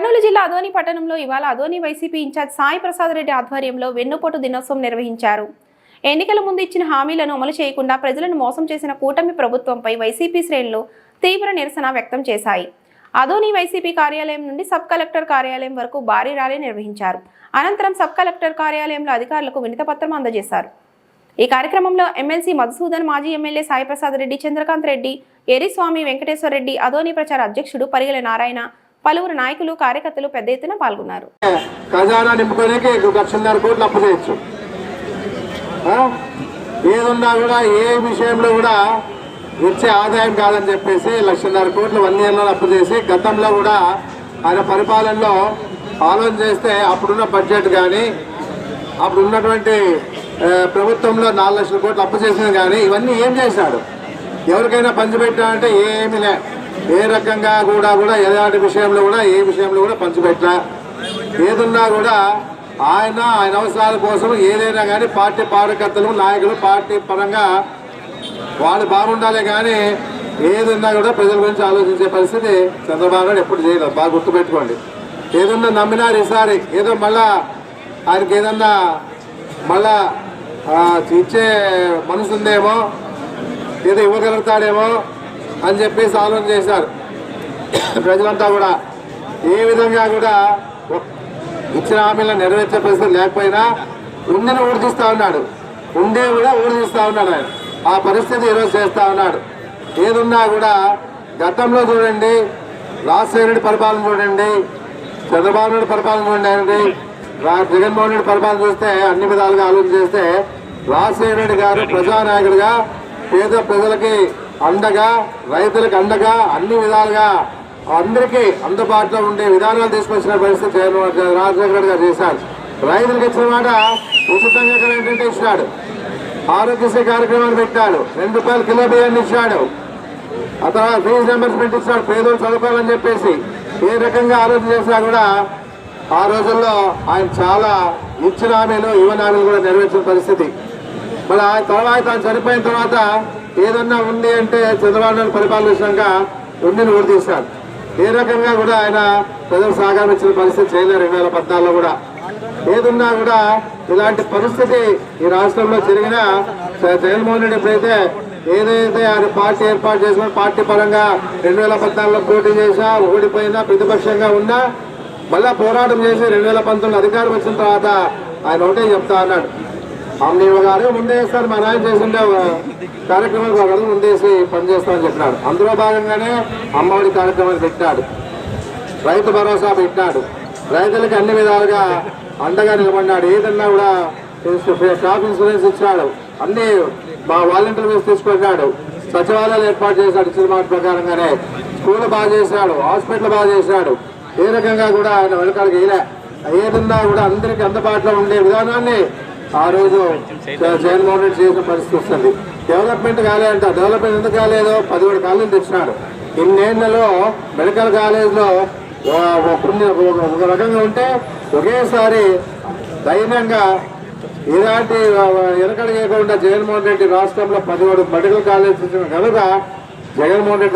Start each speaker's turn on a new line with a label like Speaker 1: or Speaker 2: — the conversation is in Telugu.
Speaker 1: కర్నూలు జిల్లా అదోని పట్టణంలో ఇవాళ అదోని వైసీపీ ఇన్ఛార్జ్ సాయి ప్రసాద్ రెడ్డి ఆధ్వర్యంలో వెన్నుపోటు దినోత్సవం నిర్వహించారు. ఎన్నికల ముందు ఇచ్చిన హామీలను అమలు చేయకుండా ప్రజలను మోసం చేసిన కూటమి ప్రభుత్వంపై వైసీపీ శ్రేణులు తీవ్ర నిరసన వ్యక్తం చేశాయి. అదోని వైసీపీ కార్యాలయం నుండి సబ్ కలెక్టర్ కార్యాలయం వరకు భారీ ర్యాలీ నిర్వహించారు. అనంతరం సబ్ కలెక్టర్ కార్యాలయంలో అధికారులకు వినతిపత్రం అందజేశారు. ఈ కార్యక్రమంలో ఎమ్మెల్సీ మధుసూదన్ మాజీ ఎమ్మెల్యే సాయిప్రసాద్ రెడ్డి చంద్రకాంత్ రెడ్డి ఎరిస్వామి వెంకటేశ్వర రెడ్డి అదోని ప్రచార అధ్యక్షుడు పరిగెల నారాయణ పలువురు నాయకులు కార్యకర్తలు పెద్ద ఎత్తున పాల్గొన్నారు.
Speaker 2: ఖజానా నింపుకోనికి లక్షన్నర కోట్లు అప్పు చేయొచ్చు. ఏదున్నా కూడా ఏ విషయంలో కూడా వచ్చే ఆదాయం కాదని చెప్పేసి లక్షన్నర కోట్లు వన్ ఇయర్లో అప్పు చేసి గతంలో కూడా ఆయన పరిపాలనలో ఆలోచన చేస్తే అప్పుడున్న బడ్జెట్ కానీ అప్పుడు ఉన్నటువంటి ప్రభుత్వంలో నాలుగు లక్షల కోట్లు అప్పు చేసింది కానీ ఇవన్నీ ఏం చేశాడు? ఎవరికైనా పంచిపెట్టాడంటే ఏమీ లే ఏ రకంగా కూడా కూడా ఎలాంటి విషయంలో కూడా ఏ విషయంలో కూడా పంచిపెట్టా ఏదున్నా కూడా ఆయన ఆయన అవసరాల కోసం ఏదైనా కానీ పార్టీ కార్యకర్తలు నాయకులు పార్టీ పరంగా వాళ్ళు బాగుండాలి కానీ ఏదున్నా కూడా ప్రజల గురించి ఆలోచించే పరిస్థితి చంద్రబాబు నాయుడు ఎప్పుడు చేయలేదు. బాగా గుర్తుపెట్టుకోండి. ఏదన్నా నమ్మినారు ఈసారి ఏదో మళ్ళా ఆయనకి ఏదన్నా మళ్ళా ఇచ్చే మనసు ఉందేమో ఏదో ఇవ్వగలుగుతాడేమో అని చెప్పేసి ఆలోచన చేశారు. ప్రజలంతా కూడా ఏ విధంగా కూడా ఇచ్చిన హామీలను నెరవేర్చే పరిస్థితి లేకపోయినా ఉండిని ఊడిస్తూ ఉన్నాడు. ఉండే కూడా ఊడిస్తూ ఉన్నాడు ఆయన. ఆ పరిస్థితి ఈరోజు చేస్తూ ఉన్నాడు. ఏదున్నా కూడా గతంలో చూడండి రాజశేఖర రెడ్డి పరిపాలన చూడండి చంద్రబాబు నాయుడు పరిపాలన చూడండి రా- జగన్మోహన్ రెడ్డి పరిపాలన చూస్తే అన్ని విధాలుగా ఆలోచన చేస్తే రాజశేఖర రెడ్డి గారు ప్రజానాయకుడిగా పేద ప్రజలకి అండగా రైతులకు అండగా అన్ని విధాలుగా అందరికీ అందుబాటులో ఉండే విధానాలు తీసుకొచ్చిన పరిస్థితి జగన్మోహన్ రాజశేఖర గారు చేశారు. రైతులకు ఇచ్చిన మాట ఉచితంగా కరెంట్ ఇచ్చినాడు ఆరోగ్యశ్రీ కార్యక్రమాలు పెట్టాడు. రెండు రూపాయలు కిలో బియ్యాన్ని ఇచ్చాడు. ఆ తర్వాత ఫీజు నెంబర్స్ ఇచ్చాడు పేదలు చదువుకోవాలని చెప్పేసి ఏ రకంగా ఆలోచన చేసినా కూడా ఆ రోజుల్లో ఆయన చాలా ఇచ్చిన హామీలు ఇవ్వని హామీలు కూడా నెరవేర్చిన పరిస్థితి. మళ్ళీ ఆయన తర్వాత ఆయన చనిపోయిన తర్వాత ఏదన్నా ఉంది అంటే చంద్రబాబు పరిపాలన విషయంగా ఉండిని ఊడితీశాడు ఏ రకంగా కూడా ఆయన ప్రజలు సహకారం ఇచ్చిన పరిస్థితి చేయలేదు రెండు వేల పద్నాలుగులో కూడా. ఏదున్నా కూడా ఇలాంటి పరిస్థితి ఈ రాష్ట్రంలో జరిగిన జగన్మోహన్ రెడ్డి ఎప్పుడైతే ఏదైతే ఆయన పార్టీ ఏర్పాటు చేసుకుని పార్టీ పరంగా రెండు వేల పద్నాలుగులో పోటీ చేసినా ఓడిపోయినా ప్రతిపక్షంగా ఉన్నా మళ్ళా పోరాటం చేసి రెండు వేల పంతొమ్మిది అధికారం వచ్చిన తర్వాత ఆయన ఒకటే చెప్తా అన్నాడు. అమ్మీవ గారు ముందేస్తారు మా నాయన చేసిండే కార్యక్రమం ఒక ముందేసి పనిచేస్తామని చెప్పినాడు. అందులో భాగంగానే అమ్మఒడి కార్యక్రమాన్ని పెట్టాడు. రైతు భరోసా పెట్టాడు. రైతులకు అన్ని విధాలుగా అండగా నిలబడినాడు. ఏదన్నా కూడా క్రాప్ ఇన్సూరెన్స్ ఇచ్చినాడు అన్ని మా వాలంటీర్ వేసి తీసుకొచ్చాడు. సచివాలయాలు ఏర్పాటు చేశాడు ఇచ్చిన మాట ప్రకారంగానే. స్కూల్ బాగా చేసినాడు హాస్పిటల్ బాగా చేసినాడు ఏ రకంగా కూడా ఆయన వెనకాలకి వేయలే ఏదన్నా కూడా అందరికీ అందుబాటులో ఉండే విధానాన్ని ఆ రోజు జగన్మోహన్ రెడ్డి చేసిన పరిస్థితి వస్తుంది. డెవలప్మెంట్ కాలేదంట. డెవలప్మెంట్ ఎందుకు కాలేదో? పదిహేడు కాలేజీలు తెచ్చినాడు. ఇన్నేళ్ళలో మెడికల్ కాలేజ్లో కొన్ని ఒక రకంగా ఉంటే ఒకేసారి ధైర్యంగా ఇలాంటి వెనకడ చేయకుండా జగన్మోహన్ రెడ్డి రాష్ట్రంలో పదిహేడు మెడికల్ కాలేజ్ కనుక జగన్మోహన్ రెడ్డి